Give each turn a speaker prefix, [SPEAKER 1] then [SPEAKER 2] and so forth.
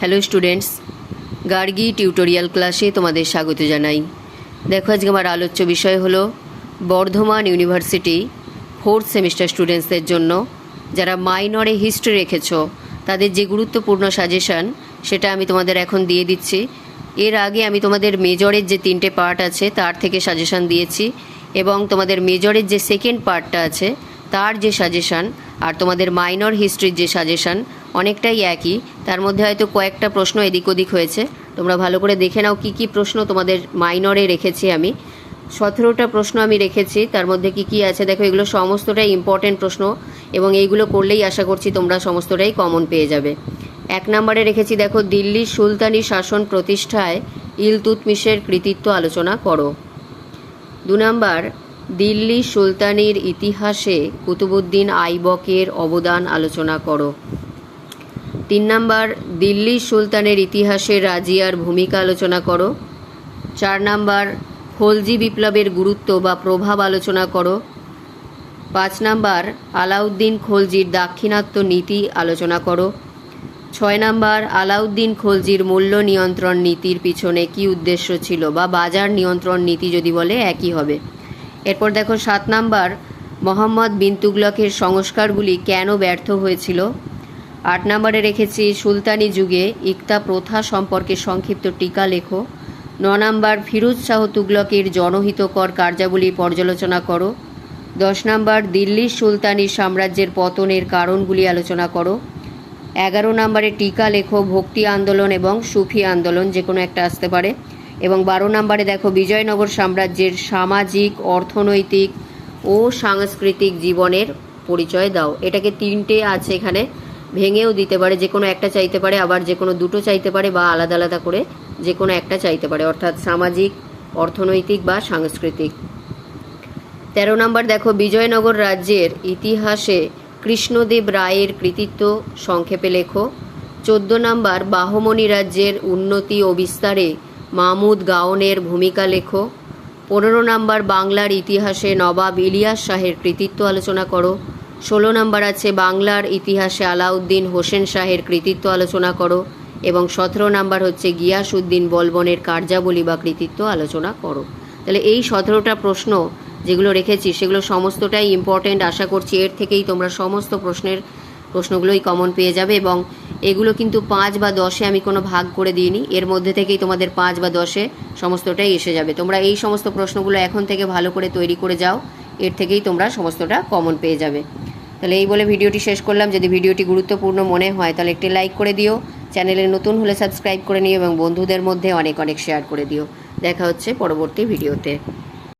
[SPEAKER 1] Hello students Gargi tutorial ক্লাসে তোমাদের স্বাগত জানাই। দেখো, আজকে আমার আলোচ্য বিষয় হলো বর্ধমান ইউনিভার্সিটি ফোর্থ সেমিস্টার স্টুডেন্টসদের জন্য যারা মাইনরে হিস্ট্রি রেখেছো, তাদের যে গুরুত্বপূর্ণ সাজেশান সেটা আমি তোমাদের এখন দিয়ে দিচ্ছি। এর আগে আমি তোমাদের মেজরের যে তিনটে পার্ট আছে, তার থেকে সাজেশান দিয়েছি এবং তোমাদের মেজরের যে সেকেন্ড পার্টটা আছে, তার যে সাজেশান আর তোমাদের মাইনর হিস্ট্রির যে সাজেশান অনেকটাই একই। তার মধ্যে হয়তো কয়েকটা প্রশ্ন এদিক ওদিক হয়েছে। তোমরা ভালো করে দেখে নাও কী কী প্রশ্ন তোমাদের মাইনরে রেখেছি আমি। সতেরোটা প্রশ্ন আমি রেখেছি, তার মধ্যে কি কি আছে? দেখো, এগুলো সমস্তটাই ইম্পর্টেন্ট প্রশ্ন এবং এইগুলো করলেই আশা করছি তোমরা সমস্তটাই কমন পেয়ে যাবে। এক নম্বরে রেখেছি, দেখো দিল্লির সুলতানি শাসন প্রতিষ্ঠায় ইলতুতমিশের কৃতিত্ব আলোচনা করো। দু নম্বর, দিল্লি সুলতানির ইতিহাসে কুতুবুদ্দিন আইবকের অবদান আলোচনা করো। তিন নম্বর, দিল্লি সুলতানের ইতিহাসে রাজিয়ার ভূমিকা আলোচনা করো। চার নাম্বার, খলজি বিপ্লবের গুরুত্ব বা প্রভাব আলোচনা করো। পাঁচ নাম্বার, আলাউদ্দিন খলজির দাক্ষিণাত্য নীতি আলোচনা করো। ছয় নাম্বার, আলাউদ্দিন খলজির মূল্য নিয়ন্ত্রণ নীতির পিছনে কি উদ্দেশ্য ছিল বা বাজার নিয়ন্ত্রণ নীতি যদি বলে, একই হবে। এরপর দেখো সাত নাম্বার, মোহাম্মদ বিন তুগলকের সংস্কারগুলি কেন ব্যর্থ হয়েছিল? আট নম্বরে রেখেছি, সুলতানি যুগে ইকতা প্রথা সম্পর্কে সংক্ষিপ্ত টিকা লেখো। ন নম্বর, ফিরোজ শাহ তুগলকের জনহিতকর কার্যাবলী পর্যালোচনা করো। দশ নম্বর দিল্লির সুলতানি সাম্রাজ্যের পতনের কারণগুলি আলোচনা করো। এগারো নম্বরে টিকা লেখো, ভক্তি আন্দোলন এবং সুফি আন্দোলন, যে কোনো একটা আসতে পারে। এবং বারো নম্বরে দেখো, বিজয়নগর সাম্রাজ্যের সামাজিক, অর্থনৈতিক ও সাংস্কৃতিক জীবনের পরিচয় দাও। এটাকে তিনটে আছে এখানে। ভেঙেও দিতে পারে, যে কোনো একটা চাইতে পারে, আবার যে কোনো দুটো চাইতে পারে বা আলাদা আলাদা করে যে কোনো একটা চাইতে পারে, অর্থাৎ সামাজিক, অর্থনৈতিক বা সাংস্কৃতিক। তেরো নম্বর দেখো, বিজয়নগর রাজ্যের ইতিহাসে কৃষ্ণদেব রায়ের কৃতিত্ব সংক্ষেপে লেখো। চোদ্দ নম্বর বাহমনি রাজ্যের উন্নতি ও বিস্তারে মাহমুদ গাওনের ভূমিকা লেখো। পনেরো নম্বর, বাংলার ইতিহাসে নবাব ইলিয়াস শাহের কৃতিত্ব আলোচনা করো। ষোলো নম্বর আছে, বাংলার ইতিহাসে আলাউদ্দিন হোসেন শাহের কৃতিত্ব আলোচনা করো এবং সতেরো নাম্বার হচ্ছে গিয়াস উদ্দিন বলবনের কার্যাবলী বা কৃতিত্ব আলোচনা করো। তাহলে এই সতেরোটা প্রশ্ন যেগুলো রেখেছি, সেগুলো সমস্তটাই ইম্পর্টেন্ট আশা করছি এর থেকেই তোমরা সমস্ত প্রশ্নের প্রশ্নগুলোই কমন পেয়ে যাবে এবং এগুলো কিন্তু পাঁচ বা দশে আমি কোনো ভাগ করে দিইনি, এর মধ্যে থেকেই তোমাদের পাঁচ বা দশে সমস্তটাই এসে যাবে। তোমরা এই সমস্ত প্রশ্নগুলো এখন থেকে ভালো করে তৈরি করে যাও। এর থেকেই তোমরা সমস্তটা কমন পেয়ে যাবে। তাহলে এই বলে ভিডিওটি শেষ করলাম। যদি ভিডিওটি গুরুত্বপূর্ণ মনে হয়, তাহলে একটি লাইক করে দিও। চ্যানেলে নতুন হলে সাবস্ক্রাইব করে নিও এবং বন্ধুদের মধ্যে অনেক অনেক শেয়ার করে দিও। দেখা হচ্ছে পরবর্তী ভিডিওতে